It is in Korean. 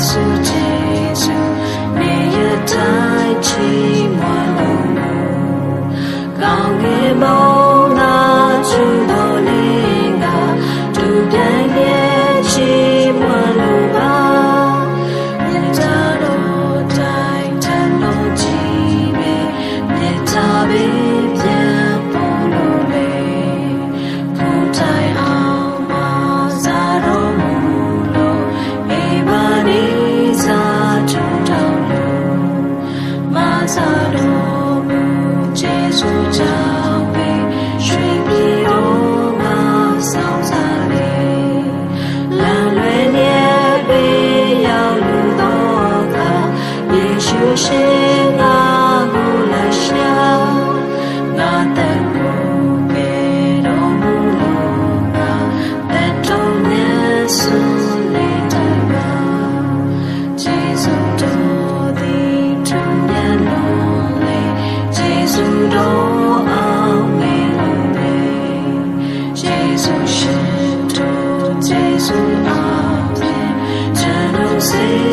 suitcase. 서로 구제주자. see.